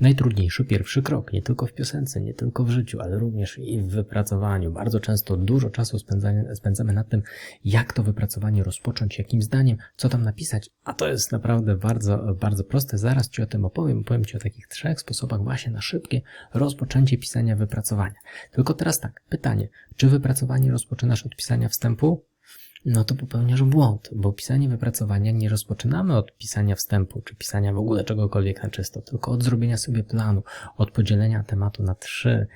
najtrudniejszy pierwszy krok, nie tylko w piosence, nie tylko w życiu, ale również i w wypracowaniu. Bardzo często dużo czasu spędzamy, spędzamy nad tym, jak to wypracowanie rozpocząć, jakim zdaniem, co tam napisać, a to jest naprawdę bardzo, bardzo proste. Zaraz Ci o tym opowiem. Opowiem Ci o takich trzech sposobach właśnie na szybkie rozpoczęcie pisania wypracowania. Tylko teraz tak, pytanie, czy wypracowanie rozpoczynasz od pisania wstępu? No to popełniasz błąd, bo pisanie wypracowania nie rozpoczynamy od pisania wstępu, czy pisania w ogóle czegokolwiek na czysto, tylko od zrobienia sobie planu, od podzielenia tematu na trzy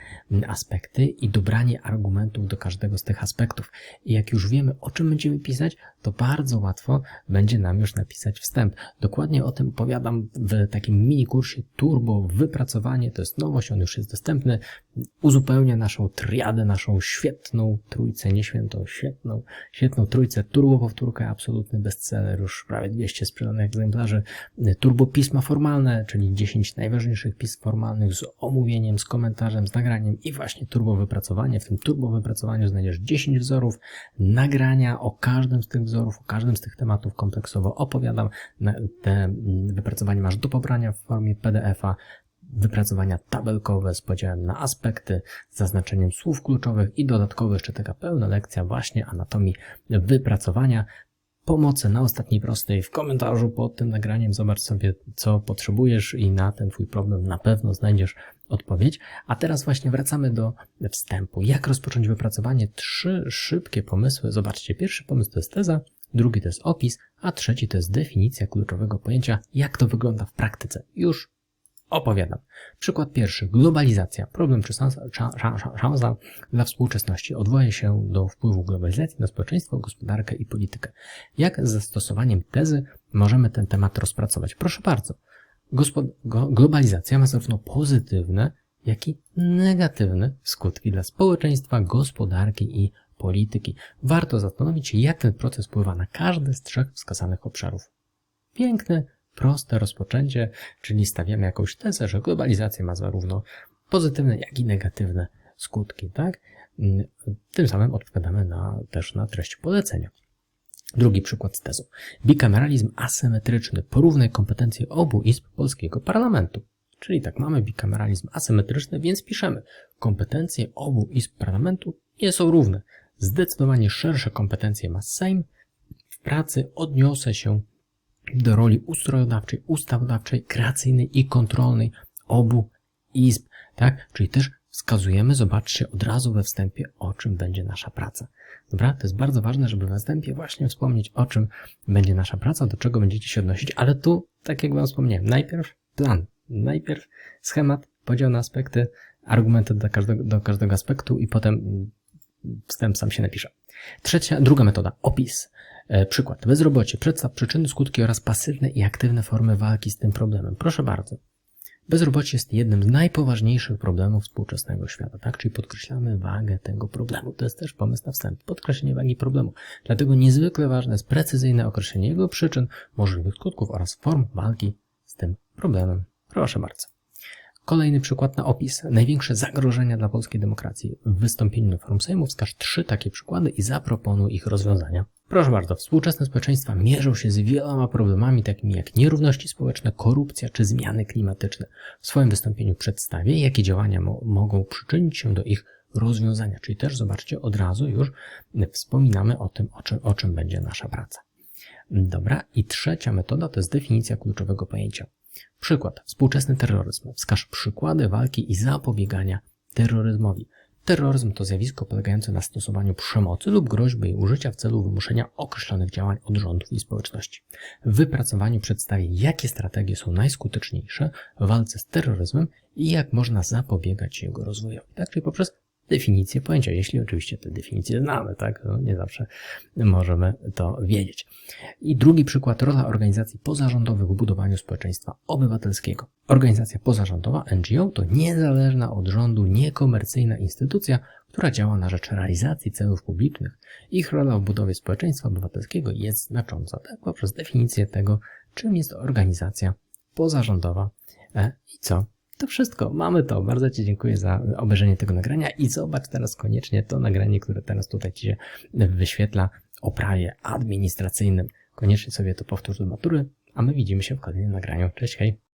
aspekty i dobranie argumentów do każdego z tych aspektów. I jak już wiemy, o czym będziemy pisać, to bardzo łatwo będzie nam już napisać wstęp. Dokładnie o tym opowiadam w takim mini kursie Turbo Wypracowanie. To jest nowość, on już jest dostępny. Uzupełnia naszą triadę, naszą świetną trójcę, nie świętą, świetną, świetną trójcę. Turbo Powtórka, absolutny bestseller, już prawie 200 sprzedanych egzemplarzy. Turbo Pisma Formalne, czyli 10 najważniejszych pism formalnych z omówieniem, z komentarzem, z nagraniem i właśnie Turbo Wypracowanie. W tym Turbo Wypracowaniu znajdziesz 10 wzorów, nagrania o każdym z tych wzorów, o każdym z tych tematów kompleksowo opowiadam. Te wypracowania masz do pobrania w formie PDF-a, wypracowania tabelkowe z podziałem na aspekty, z zaznaczeniem słów kluczowych i dodatkowo jeszcze taka pełna lekcja właśnie anatomii wypracowania. Pomocy na ostatniej prostej w komentarzu pod tym nagraniem. Zobacz sobie, co potrzebujesz i na ten Twój problem na pewno znajdziesz odpowiedź. A teraz właśnie wracamy do wstępu. Jak rozpocząć wypracowanie? Trzy szybkie pomysły. Zobaczcie, pierwszy pomysł to jest teza, drugi to jest opis, a trzeci to jest definicja kluczowego pojęcia, jak to wygląda w praktyce. Już opowiadam. Przykład pierwszy. Globalizacja. Problem czy szansa, szansa dla współczesności. Odwołuje się do wpływu globalizacji na społeczeństwo, gospodarkę i politykę. Jak z zastosowaniem tezy możemy ten temat rozpracować? Proszę bardzo. Gospod globalizacja ma zarówno pozytywne, jak i negatywne skutki dla społeczeństwa, gospodarki i polityki. Warto zastanowić się, jak ten proces wpływa na każdy z trzech wskazanych obszarów. Piękny, proste rozpoczęcie, czyli stawiamy jakąś tezę, że globalizacja ma zarówno pozytywne, jak i negatywne skutki, tak? Tym samym odpowiadamy na, też na treść polecenia. Drugi przykład z tezą. Bikameralizm asymetryczny. Porównaj kompetencje obu izb polskiego parlamentu. Czyli tak, mamy bikameralizm asymetryczny, więc piszemy. Kompetencje obu izb parlamentu nie są równe. Zdecydowanie szersze kompetencje ma Sejm. W pracy odniosę się do roli ustrojodawczej, ustawodawczej, kreacyjnej i kontrolnej obu izb, tak? Czyli też wskazujemy, zobaczcie od razu we wstępie, o czym będzie nasza praca. Dobra? To jest bardzo ważne, żeby we wstępie właśnie wspomnieć, o czym będzie nasza praca, do czego będziecie się odnosić, ale tu, tak jak Wam wspomniałem, najpierw plan, najpierw schemat, podział na aspekty, argumenty do każdego, do każdego aspektu i potem wstęp sam się napisze. Trzecia, druga metoda, opis. E, przykład. Bezrobocie. Przedstaw przyczyny, skutki oraz pasywne i aktywne formy walki z tym problemem. Proszę bardzo. Bezrobocie jest jednym z najpoważniejszych problemów współczesnego świata, tak? Czyli podkreślamy wagę tego problemu. To jest też pomysł na wstęp. Podkreślenie wagi problemu. Dlatego niezwykle ważne jest precyzyjne określenie jego przyczyn, możliwych skutków oraz form walki z tym problemem. Proszę bardzo. Kolejny przykład na opis. Największe zagrożenia dla polskiej demokracji. W wystąpieniu na forum Sejmu wskaż trzy takie przykłady i zaproponuj ich rozwiązania. Proszę bardzo, współczesne społeczeństwa mierzą się z wieloma problemami takimi jak nierówności społeczne, korupcja czy zmiany klimatyczne. W swoim wystąpieniu przedstawię, jakie działania mo mogą przyczynić się do ich rozwiązania. Czyli też zobaczcie, od razu już wspominamy o tym, o czym, o czym będzie nasza praca. Dobra, i trzecia metoda to jest definicja kluczowego pojęcia. Przykład. Współczesny terroryzm. Wskaż przykłady walki i zapobiegania terroryzmowi. Terroryzm to zjawisko polegające na stosowaniu przemocy lub groźby jej użycia w celu wymuszenia określonych działań od rządów i społeczności. W wypracowaniu przedstawię, jakie strategie są najskuteczniejsze w walce z terroryzmem i jak można zapobiegać jego rozwojowi. Tak, czyli poprzez definicję pojęcia, jeśli oczywiście te definicje znamy, tak? No, nie zawsze możemy to wiedzieć. I drugi przykład, rola organizacji pozarządowych w budowaniu społeczeństwa obywatelskiego. Organizacja pozarządowa, NGO, to niezależna od rządu, niekomercyjna instytucja, która działa na rzecz realizacji celów publicznych. Ich rola w budowie społeczeństwa obywatelskiego jest znacząca, tak? Poprzez definicję tego, czym jest organizacja pozarządowa e, i co to wszystko, mamy to. Bardzo Ci dziękuję za obejrzenie tego nagrania i zobacz teraz koniecznie to nagranie, które teraz tutaj Ci się wyświetla o prawie administracyjnym. Koniecznie sobie to powtórz do matury, a my widzimy się w kolejnym nagraniu. Cześć, hej!